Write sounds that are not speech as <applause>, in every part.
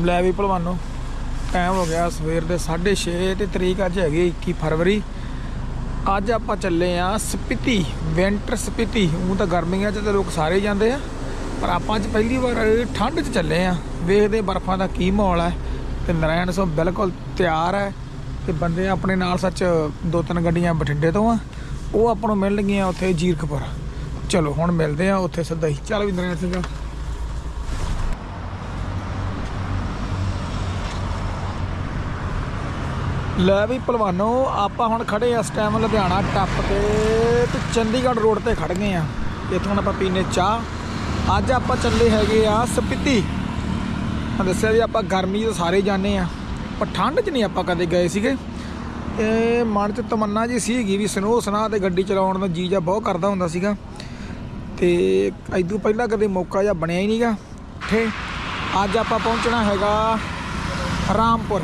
ਲੈ ਵੀ ਭਲਵਾਨੋ ਟਾਈਮ ਹੋ ਗਿਆ ਸਵੇਰ ਦੇ 6:30 ਤੇ ਤਰੀਕ ਅੱਜ ਹੈਗੀ 21 ਫਰਵਰੀ। ਅੱਜ ਆਪਾਂ ਚੱਲੇ ਆ ਸਪੀਤੀ ਵਿੰਟਰ ਸਪੀਤੀ। ਉਹ ਤਾਂ ਗਰਮੀਆਂ 'ਚ ਤਾਂ ਲੋਕ ਸਾਰੇ ਹੀ ਜਾਂਦੇ ਆ, ਪਰ ਆਪਾਂ ਅੱਜ ਪਹਿਲੀ ਵਾਰ ਠੰਡ 'ਚ ਚੱਲੇ ਆ। ਵੇਖਦੇ ਬਰਫਾਂ ਦਾ ਕੀ ਮਾਹੌਲ ਹੈ ਤੇ ਨਰਾਇਣ ਸੋ ਬਿਲਕੁਲ ਤਿਆਰ ਹੈ ਤੇ ਬੰਦੇ ਆਪਣੇ ਨਾਲ ਸੱਚ ਦੋ ਤਿੰਨ ਗੱਡੀਆਂ ਬਠਿੰਡੇ ਤੋਂ ਆ। ਉਹ ਆਪਾਂ ਨੂੰ ਮਿਲਣਗੀਆਂ ਉੱਥੇ ਜੀਰਕਪੁਰ। ਚਲੋ, ਹੁਣ ਮਿਲਦੇ ਆ ਉੱਥੇ ਸਿੱਧਾ ਹੀ। ਚੱਲ ਵੀ ਨਰਾਇਣ ਸਿੰਘ। ਲੈ ਵੀ ਭਲਵਾਨੋ ਆਪਾਂ ਹੁਣ ਖੜੇ ਆ ਇਸ ਟਾਈਮ ਲੁਧਿਆਣਾ ਟੱਪ ਤੇ ਤੇ ਚੰਡੀਗੜ੍ਹ ਰੋਡ ਤੇ ਖੜ ਗਏ ਆ। ਇੱਥੋਂ ਹੁਣ ਆਪਾਂ ਪੀਨੇ ਚਾਹ। ਅੱਜ ਆਪਾਂ ਚੱਲੇ ਹੈਗੇ ਆ ਸਪੀਤੀ। ਮੈਂ ਦੱਸਿਆ ਜੀ ਆਪਾਂ ਗਰਮੀ ਤਾਂ ਸਾਰੇ ਜਾਂਦੇ ਆ। ਪਰ ਠੰਡ 'ਚ ਨਹੀਂ ਆਪਾਂ ਕਦੇ ਗਏ ਸੀਗੇ। ਤੇ ਮਨ 'ਚ ਤਮੰਨਾ ਜੀ ਸੀਗੀ ਵੀ ਸਨੋ ਸਨਾ ਤੇ ਗੱਡੀ ਚਲਾਉਣ ਦਾ ਜੀ ਜਾ ਬਹੁਤ ਕਰਦਾ ਹੁੰਦਾ ਸੀਗਾ। ਤੇ ਇਦੋਂ ਪਹਿਲਾਂ ਕਦੇ ਮੌਕਾ ਜਾਂ ਬਣਿਆ ਹੀ ਨਹੀਂਗਾ ਠੇ ਅੱਜ ਆਪਾਂ ਪਹੁੰਚਣਾ ਹੈਗਾ ਰਾਮਪੁਰ।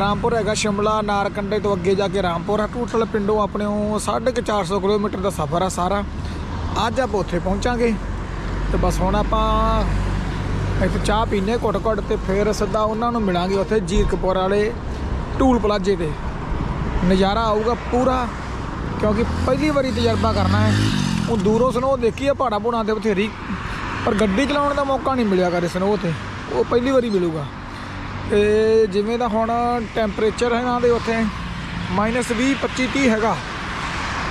ਰਾਮਪੁਰ ਹੈਗਾ ਸ਼ਿਮਲਾ, ਨਾਰਕੰਡੇ ਤੋਂ ਅੱਗੇ ਜਾ ਕੇ ਰਾਮਪੁਰ। ਆ ਟੋਟਲ ਪਿੰਡੋਂ ਆਪਣੇ 450 ਕਿਲੋਮੀਟਰ ਦਾ ਸਫ਼ਰ ਆ ਸਾਰਾ। ਅੱਜ ਆਪਾਂ ਉੱਥੇ ਪਹੁੰਚਾਂਗੇ। ਤੇ ਬਸ ਹੁਣ ਆਪਾਂ ਇੱਥੇ ਚਾਹ ਪੀਨੇ ਘੁੱਟ ਘੁੱਟ ਤੇ ਫਿਰ ਸਿੱਧਾ ਉਹਨਾਂ ਨੂੰ ਮਿਲਾਂਗੇ ਉੱਥੇ ਜੀਰਕਪੁਰ ਵਾਲੇ ਟੂਲ ਪਲਾਜੇ ਤੇ। ਨਜ਼ਾਰਾ ਆਊਗਾ ਪੂਰਾ, ਕਿਉਂਕਿ ਪਹਿਲੀ ਵਾਰੀ ਤਜਰਬਾ ਕਰਨਾ ਹੈ। ਉਹ ਦੂਰੋਂ ਸਨੋ ਦੇਖੀ ਆ ਪਹਾੜਾ ਪੂਣਾ 'ਤੇ ਬਥੇਰੀ। ਪਰ ਗੱਡੀ ਚਲਾਉਣ ਦਾ ਮੌਕਾ ਨਹੀਂ ਮਿਲਿਆ ਕਦੇ ਸਨੋ ਤੇ। ਉਹ ਪਹਿਲੀ ਵਾਰੀ ਮਿਲੂਗਾ। ਤੇ ਜਿਵੇਂ ਦਾ ਹੁਣ ਟੈਂਪਰੇਚਰ ਹੈ ਇਹਨਾਂ ਦੇ ਉੱਥੇ ਮਾਈਨਸ 20 25 30 ਹੈਗਾ।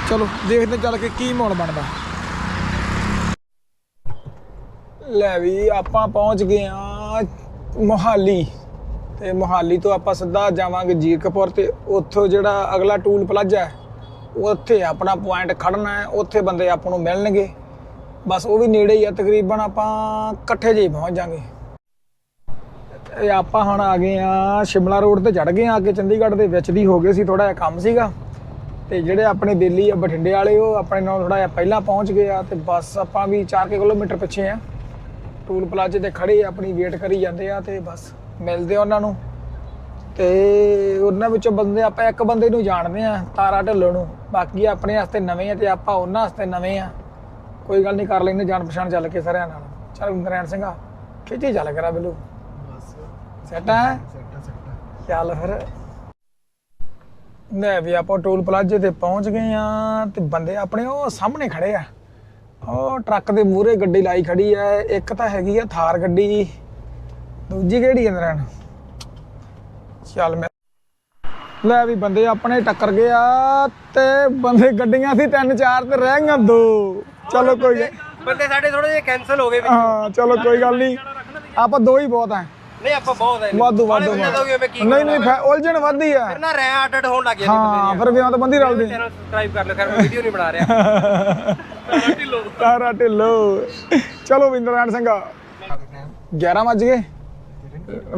ਚਲੋ, ਦੇਖਦੇ ਚੱਲ ਕੇ ਕੀ ਮਾਹੌਲ ਬਣਦਾ। ਲੈ ਵੀ, ਆਪਾਂ ਪਹੁੰਚ ਗਏ ਆ ਮੋਹਾਲੀ। ਤੇ ਮੋਹਾਲੀ ਤੋਂ ਆਪਾਂ ਸਿੱਧਾ ਜਾਵਾਂਗੇ ਜੀਰਕਪੁਰ ਤੇ ਉੱਥੋਂ ਜਿਹੜਾ ਅਗਲਾ ਟੂਲ ਪਲਾਜ਼ਾ ਹੈ, ਉੱਥੇ ਆਪਣਾ ਪੁਆਇੰਟ ਖੜਨਾ ਹੈ, ਉੱਥੇ ਬੰਦੇ ਆਪਾਂ ਨੂੰ ਮਿਲਣਗੇ। ਬਸ ਉਹ ਵੀ ਨੇੜੇ ਹੀ ਆ, ਤਕਰੀਬਨ ਆਪਾਂ ਇਕੱਠੇ ਜਿਹੇ ਪਹੁੰਚ ਜਾਾਂਗੇ। ਇਹ ਆਪਾਂ ਹੁਣ ਆ ਗਏ ਆ ਸ਼ਿਮਲਾ ਰੋਡ ਤੇ ਚੜ ਗਏ ਆ ਅੱਗੇ ਚੰਡੀਗੜ੍ਹ ਦੇ ਵਿੱਚ ਦੀ ਹੋ ਗਏ ਸੀ ਥੋੜਾ ਜਿਹਾ ਕੰਮ ਸੀਗਾ। ਤੇ ਜਿਹੜੇ ਆਪਣੇ ਬੇਲੀ ਆ, ਬਠਿੰਡੇ ਵਾਲੇ, ਉਹ ਆਪਣੇ ਨਾਲ ਥੋੜਾ ਜਿਹਾ ਪਹਿਲਾਂ ਪਹੁੰਚ ਗਏ ਆ ਤੇ ਬਸ ਆਪਾਂ ਵੀ 4 ਕਿਲੋਮੀਟਰ ਪਿੱਛੇ ਆ। ਟੂਲ ਪਲਾਜ਼ੇ ਤੇ ਖੜੇ ਆਪਣੀ ਵੇਟ ਕਰੀ ਜਾਂਦੇ ਆ ਤੇ ਬਸ ਮਿਲਦੇ ਆ ਉਹਨਾਂ ਨੂੰ। ਤੇ ਉਹਨਾਂ ਵਿੱਚੋਂ ਬੰਦੇ, ਆਪਾਂ ਇੱਕ ਬੰਦੇ ਨੂੰ ਜਾਣਦੇ ਆ, ਤਾਰਾ ਢੱਲੋਂ ਨੂੰ। ਬਾਕੀ ਆਪਣੇ ਵਾਸਤੇ ਨਵੇਂ ਆ ਤੇ ਆਪਾਂ ਉਹਨਾਂ ਵਾਸਤੇ ਨਵੇਂ ਆ। ਕੋਈ ਗੱਲ ਨਹੀਂ, ਕਰ ਲੈਂਦੇ ਜਾਣ ਪਛਾਣ ਚੱਲ ਕੇ ਸਾਰਿਆਂ ਨਾਲ। ਚੱਲ ਨਰੈਣ ਸਿੰਘਾ ਖਿੱਚੀ ਚੱਲ ਕਰਾ ਬਿੱਲੂ। ਸੈਟ ਹੈ ਚੱਲ ਫਿਰ। ਨੇ ਵੀ ਆਪਾਂ ਟੋਲ ਪਲਾਜ਼ੇ ਤੇ ਪਹੁੰਚ ਗਏ ਆ ਤੇ ਬੰਦੇ ਆਪਣੇ ਉਹ ਸਾਹਮਣੇ ਖੜੇ ਆ। ਉਹ ਟਰੱਕ ਦੇ ਮੂਹਰੇ ਗੱਡੀ ਲਾਈ ਖੜੀ ਐ ਇੱਕ ਤਾਂ ਹੈਗੀ ਆ ਥਾਰ ਗੱਡੀ ਦੂਜੀ ਕਿਹੜੀ ਐ ਨਰੈਣ? ਚੱਲ ਮੈਂ ਲੈ ਵੀ ਬੰਦੇ ਆਪਣੇ ਟੱਕਰ ਗਏ ਆ ਤੇ ਬੰਦੇ ਗੱਡੀਆਂ ਸੀ ਤਿੰਨ ਚਾਰ ਤੇ ਰਹਿ ਗਈਆਂ ਦੋ। ਚਲੋ ਕੋਈ ਬੰਦੇ ਸਾਡੇ ਥੋੜੇ ਜਿਹਾ ਕੈਨਸਲ ਹੋ ਗਏ ਹਾਂ ਚਲੋ ਕੋਈ ਗੱਲ ਨਹੀਂ। ਆਪਾਂ ਦੋ ਹੀ ਬਹੁਤ ਆ। ਨਹੀਂ ਆਪਾਂ ਬਹੁਤ ਹੈ ਵਾਧੂ ਵਾਧੂ ਨਹੀਂ ਨਹੀਂ ਫੈ- ਉਲਝਣ ਵੱਧਦੀ ਆ। ਫਿਰ ਨਾ ਰਹਿ ਅੱਡ ਹੋਣ ਲੱਗ ਗਿਆ ਹਾਂ ਫਿਰ ਵਿਆਹ ਤਾਂ ਬੰਦੀ ਰਲਦੇ। ਚੈਨਲ ਸਬਸਕ੍ਰਾਈਬ ਕਰ ਲਓ ਖੈਰ ਮੈਂ ਵੀਡੀਓ ਨਹੀਂ ਬਣਾ ਰਿਹਾ। ਤਾਰਾ ਢਿੱਲੋ। ਚਲੋ ਵਿੰਦਰਾਨ ਸਿੰਘ 11 ਵੱਜ ਗਏ।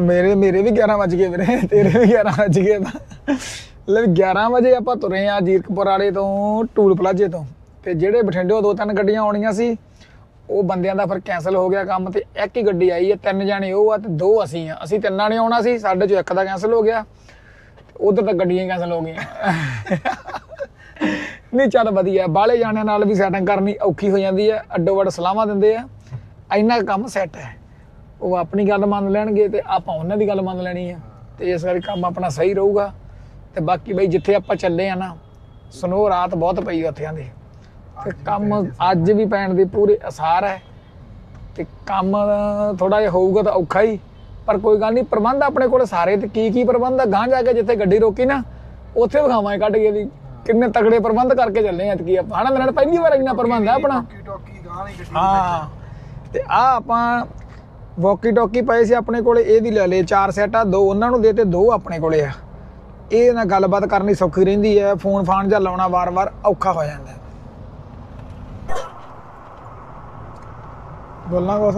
ਮੇਰੇ ਮੇਰੇ ਵੀ 11 ਵੱਜ ਗਏ ਵੀਰੇ ਤੇਰੇ ਵੀ 11 ਵੱਜ ਗਏ ਤਾਂ ਲੈ ਵੀ 11 ਵਜੇ ਆਪਾਂ ਤੁਰੇ ਆ ਜੀਰਕਪੁਰ ਵਾਲੇ ਤੋਂ ਟੂਲ ਪਲਾਜ਼ੇ ਤੋਂ। ਤੇ ਜਿਹੜੇ ਬਠਿੰਡਿਓਂ ਦੋ ਤਿੰਨ ਗੱਡੀਆਂ ਆਉਣੀਆਂ ਸੀ। ਉਹ ਬੰਦਿਆਂ ਦਾ ਫਿਰ ਕੈਨਸਲ ਹੋ ਗਿਆ ਕੰਮ ਤੇ ਇੱਕ ਹੀ ਗੱਡੀ ਆਈ ਹੈ ਤਿੰਨ ਜਾਣੇ ਉਹ ਆ ਤੇ ਦੋ ਅਸੀਂ ਆ। ਅਸੀਂ ਤਿੰਨਾਂ ਨੇ ਆਉਣਾ ਸੀ ਸਾਡੇ ਚੋਂ ਇੱਕ ਦਾ ਕੈਨਸਲ ਹੋ ਗਿਆ ਉਧਰ ਤਾਂ ਗੱਡੀਆਂ ਕੈਨਸਲ ਹੋ ਗਈਆਂ। <laughs> ਨਹੀਂ ਚੱਲ ਵਧੀਆ ਬਾਹਲੇ ਜਾਣਿਆਂ ਨਾਲ ਵੀ ਸੈਟਿੰਗ ਕਰਨੀ ਔਖੀ ਹੋ ਜਾਂਦੀ ਹੈ ਅੱਡੋ ਅੱਡ ਸਲਾਹਾਂ ਦਿੰਦੇ ਆ ਇੰਨਾ ਕੰਮ ਸੈੱਟ ਹੈ। ਉਹ ਆਪਣੀ ਗੱਲ ਮੰਨ ਲੈਣਗੇ ਤੇ ਆਪਾਂ ਉਹਨਾਂ ਦੀ ਗੱਲ ਮੰਨ ਲੈਣੀ ਆ ਤੇ ਇਸ ਕਰਕੇ ਕੰਮ ਆਪਣਾ ਸਹੀ ਰਹੂਗਾ। ਤੇ ਬਾਕੀ ਬਈ ਜਿੱਥੇ ਆਪਾਂ ਚੱਲੇ ਆ ਨਾ ਸਨੋ ਰਾਤ ਬਹੁਤ ਪਈ ਉੱਥੇ ਆਂਦੇ। ਤੇ ਕੰਮ ਅੱਜ ਵੀ ਪੈਣ ਦੇ ਪੂਰੇ ਅਸਾਰ ਹੈ। ਤੇ ਕੰਮ ਥੋੜਾ ਜਿਹਾ ਹੋਊਗਾ ਤਾਂ ਔਖਾ ਹੀ ਪਰ ਕੋਈ ਗੱਲ ਨਹੀਂ ਪ੍ਰਬੰਧ ਆਪਣੇ ਕੋਲ ਸਾਰੇ ਤੇ ਕੀ ਕੀ ਪ੍ਰਬੰਧ ਆ ਗਾਂ ਜਾ ਕੇ ਜਿੱਥੇ ਗੱਡੀ ਰੋਕੀ ਨਾ ਉੱਥੇ ਵਿਖਾਵਾਂਗੇ ਕੱਢ ਕੇ ਵੀ ਕਿੰਨੇ ਤਗੜੇ ਪ੍ਰਬੰਧ ਕਰਕੇ ਚੱਲੇ ਆ ਕੀ ਆਪਾਂ। ਹਨਾ ਮੇਰੇ ਨਾਲ ਪਹਿਲੀ ਵਾਰ ਇੰਨਾ ਪ੍ਰਬੰਧ ਆ ਆਪਣਾ। ਹਾਂ। ਤੇ ਆ ਆਪਾਂ ਵੋਕੀ ਟੋਕੀ ਪਏ ਸੀ ਆਪਣੇ ਕੋਲੇ ਇਹ ਵੀ ਲੈ ਲਏ ਚਾਰ ਸੈਟ ਆ ਦੋ ਉਹਨਾਂ ਨੂੰ ਦੇ ਤੇ ਦੋ ਆਪਣੇ ਕੋਲੇ ਆ। ਇਹ ਨਾਲ ਗੱਲਬਾਤ ਕਰਨੀ ਸੌਖੀ ਰਹਿੰਦੀ ਹੈ ਫੋਨ ਫਾਨ ਜਾਂ ਲਾਉਣਾ ਵਾਰ-ਵਾਰ ਔਖਾ ਹੋ ਜਾਂਦਾ। ਬੋਲਣਾ ਕੁਛ?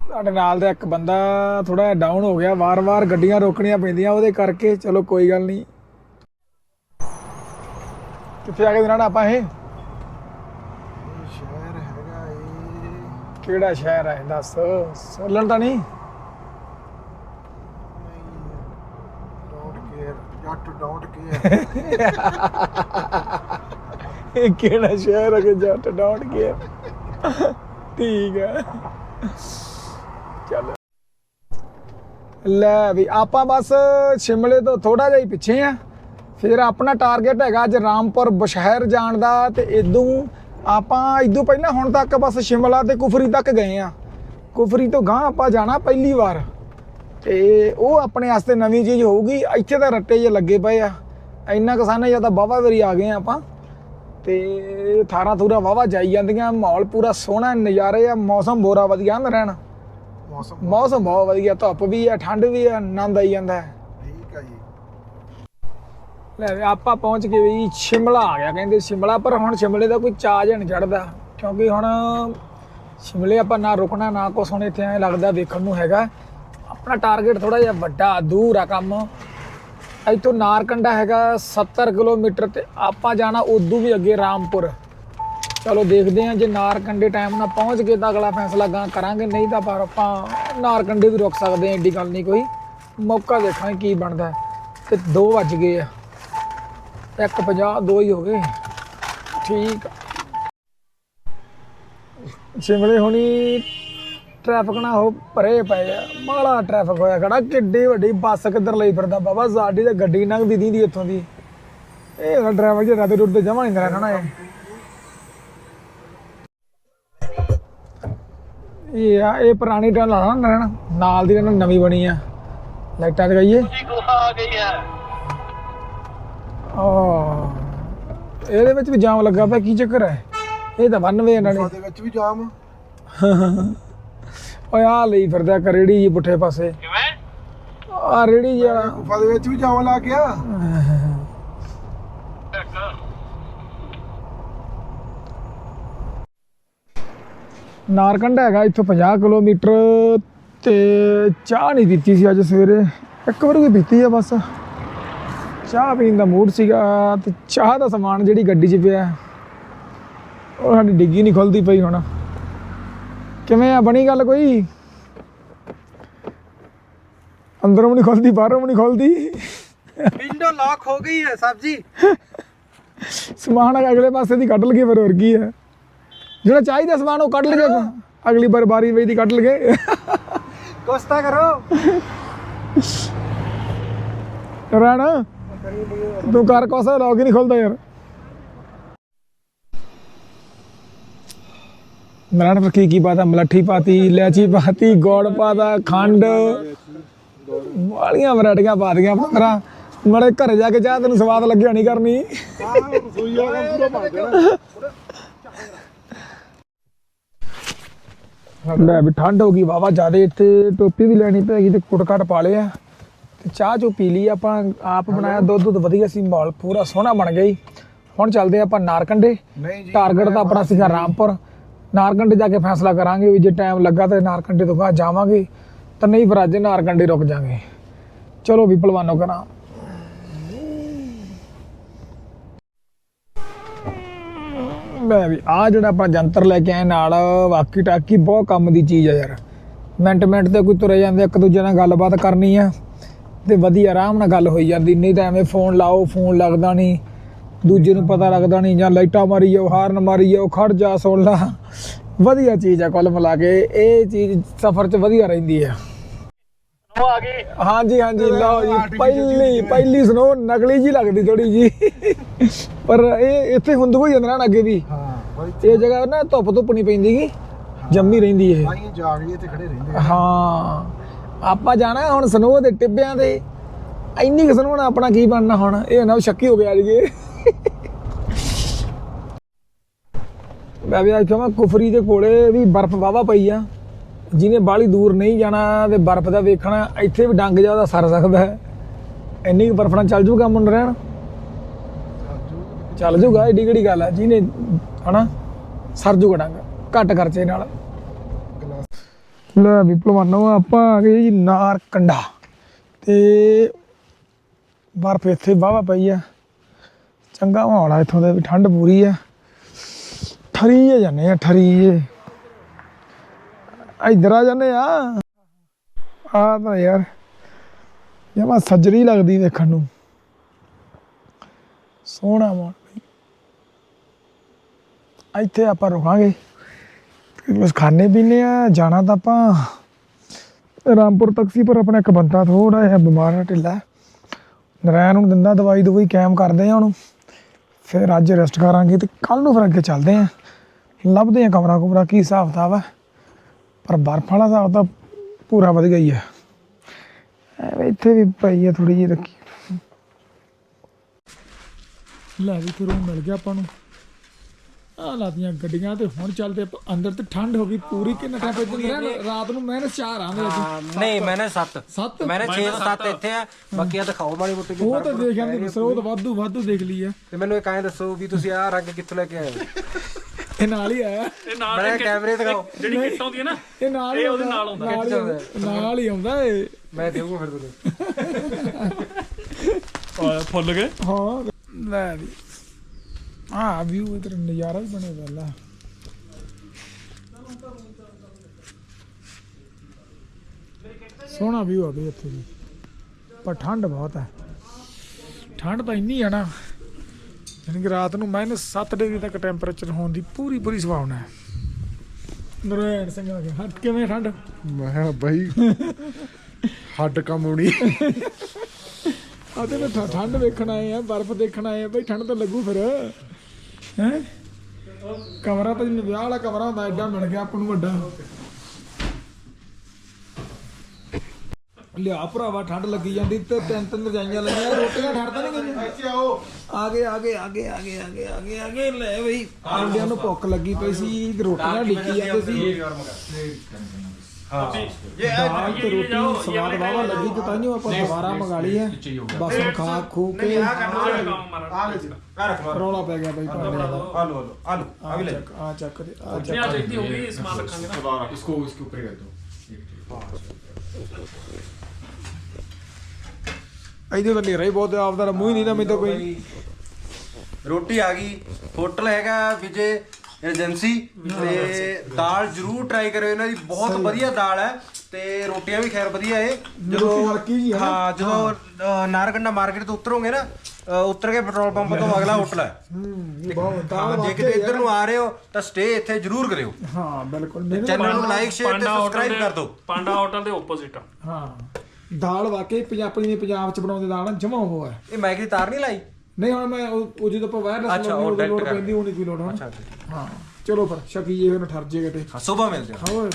ਤੁਹਾਡੇ ਨਾਲ ਦਾ ਇੱਕ ਬੰਦਾ ਥੋੜਾ ਡਾਊਨ ਹੋ ਗਿਆ ਵਾਰ-ਵਾਰ ਗੱਡੀਆਂ ਰੋਕਣੀਆਂ ਪੈਂਦੀਆਂ ਉਹਦੇ ਕਰਕੇ ਚਲੋ ਕੋਈ ਗੱਲ ਨਹੀਂ। ਕਿੱਥੇ ਆ ਕੇ ਦਿਨਾਂ ਆਪਾਂ ਇਹ? ਸ਼ਹਿਰ ਹੈਗਾ ਇਹ ਕਿਹੜਾ ਸ਼ਹਿਰ ਹੈ ਦੱਸ। ਸੋਲਣ ਤਾਂ ਨਹੀਂ? Don't care Jatt don't care <laughs> ਕਿਹੜਾ ਸ਼ਹਿਰ ਅਗੇ ਜੱਟ ਡਾਉਣ ਗਿਆ ਠੀਕ ਹੈ ਚੱਲ। ਲੈ ਵੀ ਆਪਾਂ ਬਸ ਸ਼ਿਮਲੇ ਤੋਂ ਥੋੜਾ ਜਿਹਾ ਹੀ ਪਿੱਛੇ ਆ। ਫਿਰ ਆਪਣਾ ਟਾਰਗੇਟ ਹੈਗਾ ਅੱਜ ਰਾਮਪੁਰ ਬਸ਼ਹਿਰ ਜਾਣ ਦਾ ਤੇ ਇਦੋਂ ਆਪਾਂ ਇਦੋਂ ਪਹਿਲਾਂ ਹੁਣ ਤੱਕ ਬਸ ਸ਼ਿਮਲਾ ਤੇ ਕੁਫਰੀ ਤੱਕ ਗਏ ਆ। ਕੁਫਰੀ ਤੋਂ ਗਾਂ ਆਪਾਂ ਜਾਣਾ ਪਹਿਲੀ ਵਾਰ। ਤੇ ਉਹ ਆਪਣੇ ਵਾਸਤੇ ਨਵੀਂ ਚੀਜ਼ ਹੋਊਗੀ। ਇੱਥੇ ਤਾਂ ਰੱਟੇ ਜੇ ਲੱਗੇ ਪਏ ਆ। ਇੰਨਾ ਕਿਸਾਨੇ ਜਾਂ ਤਾਂ ਬਾਵਾ ਵਾਰੀ ਆ ਗਏ ਆ ਆਪਾਂ। ਤੇ ਥਾਰਾਂ ਥੂਰਾ ਵਾਵਾ ਜਾਈ ਜਾਂਦੀਆਂ ਮਾਹੌਲ ਪੂਰਾ ਸੋਹਣਾ ਨਜ਼ਾਰੇ ਆ ਮੌਸਮ ਬੋਰਾ ਵਧੀਆ ਨਾ ਰਹਿਣ। ਮੌਸਮ ਮੌਸਮ ਬਹੁਤ ਵਧੀਆ ਧੁੱਪ ਵੀ ਆ ਠੰਡ ਵੀ ਆ ਆਨੰਦ ਆਈ ਜਾਂਦਾ। ਹੈ ਠੀਕ ਆ ਜੀ। ਲੈ ਵੀ ਆਪਾਂ ਪਹੁੰਚ ਗਏ ਵੀ ਸ਼ਿਮਲਾ ਆ ਗਿਆ ਕਹਿੰਦੇ ਸ਼ਿਮਲਾ ਪਰ ਹੁਣ ਸ਼ਿਮਲੇ ਦਾ ਕੋਈ ਚਾਜ ਨਹੀਂ ਚੜਦਾ ਕਿਉਂਕਿ ਹੁਣ ਸ਼ਿਮਲੇ ਆਪਾਂ ਨਾ ਰੁਕਣਾ ਨਾ ਕੁਛ ਹੁਣ ਇੱਥੇ ਐ ਲੱਗਦਾ ਵੇਖਣ ਨੂੰ ਹੈਗਾ। ਆਪਣਾ ਟਾਰਗੇਟ ਥੋੜਾ ਜਿਹਾ ਵੱਡਾ ਦੂਰ ਆ ਕੰਮ। ਇੱਥੋਂ ਨਾਰਕੰਡਾ ਹੈਗਾ 70 ਕਿਲੋਮੀਟਰ ਤੇ। ਆਪਾਂ ਜਾਣਾ ਉਦੋਂ ਵੀ ਅੱਗੇ ਰਾਮਪੁਰ। ਚਲੋ ਦੇਖਦੇ ਹਾਂ ਜੇ ਨਾਰਕੰਡੇ ਟਾਈਮ ਨਾਲ ਪਹੁੰਚ ਗਏ ਤਾਂ ਅਗਲਾ ਫੈਸਲਾ ਗਾਂ ਕਰਾਂਗੇ, ਨਹੀਂ ਤਾਂ ਪਰ ਆਪਾਂ ਨਾਰਕੰਡੇ ਵੀ ਰੁਕ ਸਕਦੇ ਹਾਂ, ਏਡੀ ਗੱਲ ਨਹੀਂ ਕੋਈ। ਮੌਕਾ ਦੇਖਾਂਗੇ ਕੀ ਬਣਦਾ। ਹੈ। ਤੇ 2 ਵੱਜ ਗਏ ਆ। 150 ਦੋ ਹੀ ਹੋ ਗਏ। ਠੀਕ ਆ। ਸ਼ਿਮਲੇ ਹੁਣੀ ਟ੍ਰੈਫਿਕ ਨਾ ਹੋ ਭਰੇ ਪਏ ਆ ਮਾੜਾ ਟ੍ਰੈਫਿਕ ਹੋਇਆ ਖੜਾ ਕਿੱਡੀ ਵੱਡੀ ਬੱਸ ਕਿੱਧਰ ਲਈ ਫਿਰਦਾ ਬਾਬਾ? ਸਾਡੀ ਤਾਂ ਗੱਡੀ ਲੰਘਦੀ ਦੀ ਦੀ ਇੱਥੋਂ ਦੀ। ਇਹ ਡਰਾਈਵਰ ਜਿਹੜਾ ਤੇ ਰੋਡ ਤੇ ਜਮਾ ਨਹੀਂ ਰਹਿਣਾ ਇਹ। ਇਹ ਆ ਇਹ ਪੁਰਾਣੀ ਟ੍ਰੇਨ ਲਾਣਾ ਨਾ ਰਹਿਣਾ ਨਾਲ ਦੀ ਇਹਨਾਂ ਨਵੀਂ ਬਣੀ ਆ। ਲਾਈਟਾਂ ਜਗਾਈਏ ਆ ਇਹਦੇ ਵਿੱਚ ਵੀ ਜਾਮ ਲੱਗਾ ਪਿਆ ਕੀ ਚੱਕਰ ਹੈ? ਇਹ ਤਾਂ ਵਨ ਵੇ ਇਹਨਾਂ ਨੇ। ਦੇ ਵਿੱਚ ਵੀ ਜਾਮ <laughs> ਓਏ ਆ ਲਈ ਫਿਰਦਾ ਕਰੇੜੀ ਜੀ ਪੁੱਠੇ ਪਾਸੇ। ਕਿਵੇਂ? ਆ ਰੇੜੀ ਜਿਹੜਾ ਗੁਫਾ ਦੇ ਵਿੱਚ ਵੀ ਜਾਮ ਲਾ ਗਿਆ। ਨਾਰਕੰਡ ਹੈਗਾ ਇੱਥੋਂ 50 ਕਿਲੋਮੀਟਰ ਤੇ ਚਾਹ ਨਹੀਂ ਪੀਤੀ ਸੀ ਅੱਜ ਸਵੇਰੇ। ਇੱਕ ਵਾਰ ਵੀ ਪੀਤੀ ਆ ਬਸ। ਚਾਹ ਪੀਣ ਦਾ ਮੂਡ ਸੀਗਾ ਤੇ ਚਾਹ ਦਾ ਸਮਾਨ ਜਿਹੜੀ ਗੱਡੀ 'ਚ ਪਿਆ। ਉਹ ਸਾਡੀ ਡਿੱਗੀ ਨਹੀਂ ਖੁੱਲਦੀ ਪਈ ਹੁਣ। ਕਿਵੇਂ ਆ? ਬਣੀ ਗੱਲ ਕੋਈ? ਅੰਦਰੋਂ ਵੀ ਨਹੀਂ ਖੁੱਲਦੀ ਬਾਹਰੋਂ ਵੀ ਨਹੀਂ ਖੁੱਲਦੀ। ਵਿੰਡੋ ਲੌਕ ਹੋ ਗਈ ਹੈ ਸਬਜੀ ਸਮਾਨ ਅਗਲੇ ਪਾਸੇ ਦੀ ਕੱਢ ਲਗੇ ਫਿਰ ਹੋਰ ਕੀ ਹੈ। ਜਿਹੜਾ ਚਾਹੀਦਾ ਸਮਾਨ ਉਹ ਕੱਢ ਲਗੇ ਅਗਲੀ ਵਾਰ ਬਾਰੀ ਵੇਚ ਦੀ ਕੱਢ ਲਗੇ ਕੋਸਤਾ ਕਰੋ। ਰਾਣਾ ਤੂੰ ਕਰ ਕੋਸਾ ਲੋਕ ਹੀ ਨਹੀਂ ਖੁੱਲਦਾ ਯਾਰ। ਮਰਾਣ ਪਰ ਕੀ ਕੀ ਪਾਤਾ? ਮਲੱਠੀ ਪਾਤੀ ਇਲਾਚੀ ਪਾਤੀ ਗੋੜ ਪਾਤਾ ਖੰਡ। ਵਾਲੀਆਂ ਵੈਰਾਈਟੀਆਂ ਪਾ ਦੀਆਂ ਪੰਦਰਾਂ ਮੜੇ ਘਰੇ ਜਾ ਕੇ ਚਾਹ ਤੈਨੂੰ ਸਵਾਦ ਲੱਗਿਆ ਨਹੀਂ ਕਰਨੀ। ਲੈ ਵੀ ਠੰਡ ਹੋ ਗਈ ਵਾਵਾ ਜ਼ਿਆਦੇ ਇੱਥੇ ਟੋਪੀ ਵੀ ਲੈਣੀ ਪੈਗੀ ਤੇ ਕੁਟਕਟ ਪਾ ਲਿਆ ਤੇ ਚਾਹ ਚੋ ਪੀ ਲਈ ਆਪਾਂ ਆਪ ਬਣਾਇਆ ਦੁੱਧ ਦੁੱਧ ਵਧੀਆ ਸੀ ਮਾਹੌਲ ਪੂਰਾ ਸੋਹਣਾ ਬਣ ਜੀ। ਹੁਣ ਚੱਲਦੇ ਆਪਾਂ ਨਾਰਕੰਡੇ ਨਹੀਂ ਜੀ ਟਾਰਗੇਟ ਤਾਂ ਆਪਣਾ ਸੀਗਾ ਰਾਮਪੁਰ। ਨਾਰਕੰਡੇ ਜਾ ਕੇ ਫੈਸਲਾ ਕਰਾਂਗੇ ਵੀ ਜੇ ਟਾਈਮ ਲੱਗਾ ਤਾਂ ਨਾਰਕੰਡੇ ਤੋਂ ਬਾਅਦ ਜਾਵਾਂਗੇ, ਤਾਂ ਨਹੀਂ ਫਿਰ ਅੱਜ ਨਾਰਕੰਡੇ ਰੁਕ ਜਾਾਂਗੇ। ਚਲੋ ਵੀ ਭਲਵਾਨੋ ਕਰਾਂ। ਮੈਂ ਵੀ ਆ ਜਿਹੜਾ ਆਪਾਂ ਜੰਤਰ ਲੈ ਕੇ ਆਏ ਨਾਲ, ਵਾਕੀ ਟਾਕੀ ਬਹੁਤ ਕੰਮ ਦੀ ਚੀਜ਼ ਆ ਯਾਰ। ਮਿੰਟ ਮਿੰਟ ਤੇ ਕੋਈ ਤੁਰੇ ਜਾਂਦੇ ਇੱਕ ਦੂਜੇ ਨਾਲ ਗੱਲਬਾਤ ਕਰਨੀ ਆ ਤੇ ਵਧੀਆ ਆਰਾਮ ਨਾਲ ਗੱਲ ਹੋਈ ਜਾਂਦੀ, ਨਹੀਂ ਤਾਂ ਐਵੇਂ ਫੋਨ ਲਾਓ ਫੋਨ ਲੱਗਦਾ ਨਹੀਂ। ਦੂਜੇ ਨੂੰ ਪਤਾ ਲੱਗਦਾ ਨਹੀਂ ਜਾਂ ਲਾਈਟਾਂ ਮਾਰੀ ਜਾਓ ਹਾਰਨ ਮਾਰੀ ਜਾਓ ਖੜ ਜਾ ਸੁਣ ਲਾ। ਵਧੀਆ ਚੀਜ਼ ਆ ਕੁੱਲ ਮਿਲਾ ਕੇ। ਇਹ ਚੀਜ਼ ਸਫ਼ਰ 'ਚ ਵਧੀਆ ਰਹਿੰਦੀ ਆ। ਉਹ ਆ ਗਈ। ਹਾਂਜੀ ਹਾਂਜੀ ਲਓ ਜੀ। ਪਹਿਲੀ ਪਹਿਲੀ ਸੁਣੋ ਨਕਲੀ ਜੀ ਲੱਗਦੀ ਥੋੜੀ ਜੀ ਪਰ ਇਹ ਇੱਥੇ ਹੁੰਦੂ ਹੀ ਜਾਂਦਾ ਨਾ ਅੱਗੇ ਵੀ। ਹਾਂ ਇਹ ਜਗ੍ਹਾ ਨਾ ਧੁੱਪ ਧੁੱਪ ਨਹੀਂ ਪੈਂਦੀਗੀ ਜੰਮੀ ਰਹਿੰਦੀ ਇਹ। ਆਈਂ ਜਾਗੀਏ ਤੇ ਖੜੇ ਰਹਿੰਦੇ ਆ। ਹਾਂ। ਆਪਾਂ ਜਾਣਾ ਹੁਣ ਸਨੋ ਦੇ ਟਿੱਬਿਆਂ ਤੇ। ਇੰਨੀ ਕੁ ਸਨੋ ਨਾਲ ਆਪਣਾ ਕੀ ਬਣਨਾ ਹੁਣ? ਇਹ ਨਾ ਸ਼ੱਕੀ ਹੋ ਗਿਆ ਜੀਏ <laughs> ਮੈਂ ਵੀ ਆਖਿਆ ਮੈਂ ਕੁਫਰੀ ਦੇ ਕੋਲੇ ਵੀ ਬਰਫ਼ ਵਾਵਾ ਪਈ ਆ। ਜਿਹਨੇ ਬਾਹਲੀ ਦੂਰ ਨਹੀਂ ਜਾਣਾ ਤੇ ਬਰਫ਼ ਦਾ ਵੇਖਣਾ, ਇੱਥੇ ਵੀ ਡੰਗ ਜਾ ਉਹਦਾ ਸਰ ਸਕਦਾ ਹੈ। ਇੰਨੀ ਕੁ ਬਰਫ਼ ਨਾਲ ਚੱਲ ਜੂਗਾ ਮੁੰਡਾ ਰਹਿਣ? ਚੱਲ ਜੂਗਾ ਏਡੀ ਕਿਹੜੀ ਗੱਲ ਆ? ਜਿਹਨੇ, ਹਨਾ? ਸਰ ਜੂਗਾ ਡੰਗ, ਘੱਟ ਖਰਚੇ ਨਾਲ। ਲੈ ਵੀ ਭਲਵਾਨੋ, ਆਪਾਂ ਆ ਗਏ ਜੀ ਨਾਰ ਕੰਡਾ ਤੇ ਬਰਫ਼ ਇੱਥੇ ਵਾਹਵਾ ਪਈ ਆ। ਚੰਗਾ ਮਾਹੌਲ ਆ ਇੱਥੋਂ ਦਾ ਵੀ, ਠੰਡ ਪੂਰੀ ਆ। ਠਰੀਏ ਜਾਂਦੇ ਆ ਠਰੀਏ ਇੱਧਰ ਆ ਜਾਂਦੇ ਆ। ਆ ਤਾਂ ਯਾਰ, ਜਮਾ ਸੱਜਰੀ ਲੱਗਦੀ ਵੇਖਣ ਨੂੰ। ਸੋਹਣਾ ਮਾਹੌਲ ਇੱਥੇ ਆਪਾਂ ਰੁਕਾਂਗੇ। ਤੇ ਬਸ ਖਾਣੇ ਪੀਣੇ ਆ, ਜਾਣਾ ਤਾਂ ਆਪਾਂ। ਰਾਮਪੁਰ ਤੱਕ ਸੀ ਪਰ ਆਪਣਾ ਇੱਕ ਬੰਦਾ ਥੋੜਾ ਜਿਹਾ ਬਿਮਾਰ ਹੈ ਢਿੱਲਾ। ਹੈ। ਨੂੰ ਦਿੰਦਾ ਦਵਾਈ ਦਵਾਈ ਕੈਮ ਕਰਦੇ ਆ ਉਹਨੂੰ। ਫਿਰ ਅੱਜ ਰੈਸਟ ਕਰਾਂਗੇ ਤੇ ਕੱਲ ਨੂੰ ਫਿਰ ਅੱਗੇ ਚੱਲਦੇ ਆ ਲੱਭਦੇ ਆ ਕਮਰਾ ਕੁਮਰਾ, ਕੀ ਹਿਸਾਬ ਕਿਤਾਬ ਹੈ ਪਰ ਬਰਫ ਵਾਲਾ ਹਿਸਾਬ ਤਾਂ ਪੂਰਾ ਵਧ ਗਈ ਹੈ ਐਵੇਂ ਇੱਥੇ ਵੀ ਪਈ ਹੈ ਥੋੜੀ ਜਿਹੀ ਰੱਖੀ। ਲੈ ਵੀ ਫਿਰ ਉਹ ਮਿਲ ਗਿਆ ਆਪਾਂ ਨੂੰ। ਆ ਲਾਦੀਆਂ ਗੱਡੀਆਂ ਤੇ ਹੁਣ ਚੱਲਦੇ ਆਪਾਂ ਅੰਦਰ ਤੇ ਠੰਡ ਹੋ ਗਈ ਪੂਰੀ ਕਿੰਨਾ ਟੈਂਪਰੇਚਰ ਰਾਤ ਨੂੰ ਮੈਨੇ 4 ਆਂਦੇ ਅੱਜ ਨਹੀਂ ਮੈਨੇ 7 ਸੱਤ। ਮੈਨੇ 6 7 ਇੱਥੇ ਆ ਬਾਕੀ ਆ ਦਿਖਾਓ ਮਾੜੀ ਮੋਟੀ ਉਹ ਤਾਂ ਦੇਖ ਜਾਂਦੇ ਦੱਸੋ ਉਹ ਤਾਂ ਵਾਧੂ ਵਾਧੂ ਦੇਖ ਲਈ ਆ। ਤੇ ਮੈਨੂੰ ਇੱਕ ਐਂ ਦੱਸੋ ਵੀ ਤੁਸੀਂ ਆਹ ਰੰਗ ਕਿੱਥੋਂ ਲੈ ਕੇ ਆਏ ਇਹ ਨਾਲ ਹੀ ਆਇਆ। ਇਹ ਨਾਲ ਮੈਂ ਕੈਮਰੇ ਦਿਖਾਓ। ਜਿਹੜੀ ਕਿੱਟ ਆਉਂਦੀ ਹੈ ਨਾ ਇਹ ਨਾਲ ਹੀ ਇਹ ਉਹਦੇ ਨਾਲ ਆਉਂਦਾ। ਨਾਲ ਹੀ ਆਉਂਦਾ ਨਾਲ ਹੀ ਆਉਂਦਾ ਇਹ। ਮੈਂ ਦੇਵਾਂਗਾ ਫਿਰ ਤੁਹਾਨੂੰ। ਫੁੱਲ ਗਏ? ਹਾਂ। ਲੈ ਵੀ। ਆ ਵਿਊ ਇਧਰ ਨਜ਼ਾਰਾ ਵੀ ਬਣੇ ਵਾਲਾ ਸੋਹਣਾ ਵਿਊ ਆ ਗਿਆ ਇੱਥੇ ਦੀ ਪਰ ਠੰਡ ਬਹੁਤ ਹੈ ਠੰਡ ਤਾਂ ਇੰਨੀ ਆ ਨਾ ਯਾਨੀ ਕਿ ਰਾਤ ਨੂੰ -7 ਡਿਗਰੀ ਤੱਕ ਟੈਂਪਰੇਚਰ ਹੋਣ ਦੀ ਪੂਰੀ ਪੂਰੀ ਸੰਭਾਵਨਾ ਹੈ। ਨਰੈਣ ਸਿੰਘ ਆ ਗਿਆ। ਹਟ ਕਿਵੇਂ ਠੰਡ? ਮੈਂ ਕਿਹਾ ਬਾਈ ਹੱਡ ਕੰਮ ਆਉਣੀ ਆ ਤੇ ਠ- ਠੰਡ ਵੇਖਣ ਆਏ ਆ ਬਰਫ਼ ਦੇਖਣ ਆਏ ਆ ਬਈ ਠੰਡ ਤਾਂ ਲੱਗੂ ਫਿਰ। ਹੈ? ਕਮਰਾ ਤਾਂ ਜਿਵੇਂ ਵਿਆਹ ਵਾਲਾ ਕਮਰਾ ਹੁੰਦਾ ਐਡਾ ਮਿਲ ਗਿਆ ਆਪਾਂ ਨੂੰ ਵੱਡਾ। ਲਿਆ ਭਰਾਵਾ ਠੰਡ ਲੱਗੀ ਜਾਂਦੀ ਤੇ ਤਿੰਨ ਤਿੰਨ ਰਜਾਈਆਂ ਲੱਗੀਆਂ ਰੋਟੀਆਂ ਠੜਦਾ ਨਹੀਂ ਗਈਆਂ ਇੱਥੇ ਆਓ। ਆ ਗਏ ਆ ਗਏ ਆ ਗਏ ਆ ਗਏ ਆ ਗਏ ਆ ਗਏ ਆ ਗਏ ਲੈ ਬਈ। ਮੁੰਡਿਆਂ ਨੂੰ ਭੁੱਖ ਲੱਗੀ ਪਈ ਸੀ ਰੋਟੀਆਂ ਡਿੱਕੀ ਜਾਂਦੇ ਸੀ। ਹਾਂ। ਜੇ ਰੋਟੀ ਸਵਾਦ ਵਾਵਾ ਲੱਗੀ ਤੇ ਤਾਂ ਆਪਾਂ ਦੁਬਾਰਾ ਮੰਗਾ ਲਈ ਹੈ ਬਸ ਹੁਣ ਖਾ ਖੂ ਕੇ ਆ ਲੈ ਜੀ ਆ ਰੋਲਾ ਪੈ ਗਿਆ ਬਈ ਤੁਹਾਡੇ ਦਾ। ਆ ਵੀ ਲੈ ਆ ਚੱਕ ਦੇ ਆ ਚੱਕ ਆ ਦੇਖਦੀ ਹੋਗੀ ਇਸ ਰੱਖਾਂਗੇ ਨਾ। ਇਸ ਕੋ ਇਸ ਕੇ ਉੱਪਰ ਕਰ ਦੋ। ਇਹਦੇ ਤਾਂ ਨਹੀਂ ਰਹੀ ਬਹੁਤ ਆਪਦਾ ਮੂੰਹ ਹੀ ਨਹੀਂ ਨਾ ਮੈਨੂੰ ਕੋਈ। ਰੋਟੀ ਆ ਗਈ। ਹੋਟਲ ਹੈਗਾ ਵਿਜੇ। ਏਜੰਸੀ ਤੇ ਦਾਲ ਜਰੂਰ ਟਰਾਈ ਕਰਿਓ ਇਹਨਾਂ ਦੀ ਬਹੁਤ ਵਧੀਆ ਦਾਲ ਹੈ ਤੇ ਰੋਟੀਆਂ ਵੀ ਖੈਰ ਵਧੀਆ ਏ। ਰੋਟੀ ਹਲਕੀ ਜਿਹੀ ਹੈ ਨਾ? ਹਾਂ ਜਦੋਂ ਅ, ਨਾਰਗੰਡਾ ਮਾਰਕੀਟ ਤੋਂ ਉਤਰੋਗੇ ਨਾ ਅ, ਉਤਰ ਕੇ ਪੈਟਰੋਲ ਪੰਪ ਤੋਂ ਅਗਲਾ ਹੋਟਲ ਹੈ। ਹੂੰ ਇਹ ਬਹੁਤ ਹਾਂ, ਦਾਲ ਜੇ ਕਿਤੇ ਇੱਧਰ ਨੂੰ ਆ ਰਹੇ ਹੋ ਤਾਂ ਸਟੇ ਇੱਥੇ ਜਰੂਰ ਕਰਿਓ। ਹਾਂ ਬਿਲਕੁਲ। ਮੈਨੂੰ ਚੈਨਲ ਨੂੰ ਲਾਈਕ ਸ਼ੇਅਰ ਤੇ ਪਾਂਡਾ ਹੋਟਲ ਸਬਸਕ੍ਰਾਈਬ ਕਰ ਦਿਓ। ਪਾਂਡਾ ਹੋਟਲ ਦੇ ਆਪੋਜ਼ਿਟ ਹਾਂ। ਦਾਲ ਵਾਕਈ ਪੰਜਾਬੀ ਜਿਵੇਂ ਪੰਜਾਬ ਚ ਬਣਾਉਂਦੇ ਦਾਲ ਜਮਾ ਉਹ ਹੈ। ਇਹ ਮਾਈਕ ਦੀ ਤਾਰ ਨਹੀਂ ਲਾਈ? ਨਹੀਂ ਹੁਣ ਮੈਂ ਉਹ ਉਹ ਜਦੋਂ ਆਪਾਂ ਵਾਇਰਲੈਸ ਅੱਛਾ, ਉਹ ਲੋੜ direct ਕਰ। ਪੈਂਦੀ ਉਹ ਨਹੀਂ ਕੋਈ ਹੁਣ ਹਾਂ। ਚਲੋ ਫਿਰ ਸ਼ਕੀ ਜੇ ਹੁਣ ਠਰ ਜੇ ਕਿਤੇ ਹਾਂ ਸੁਬਾ ਮਿਲਦੇ ਹਾਂ ਹੋਰ।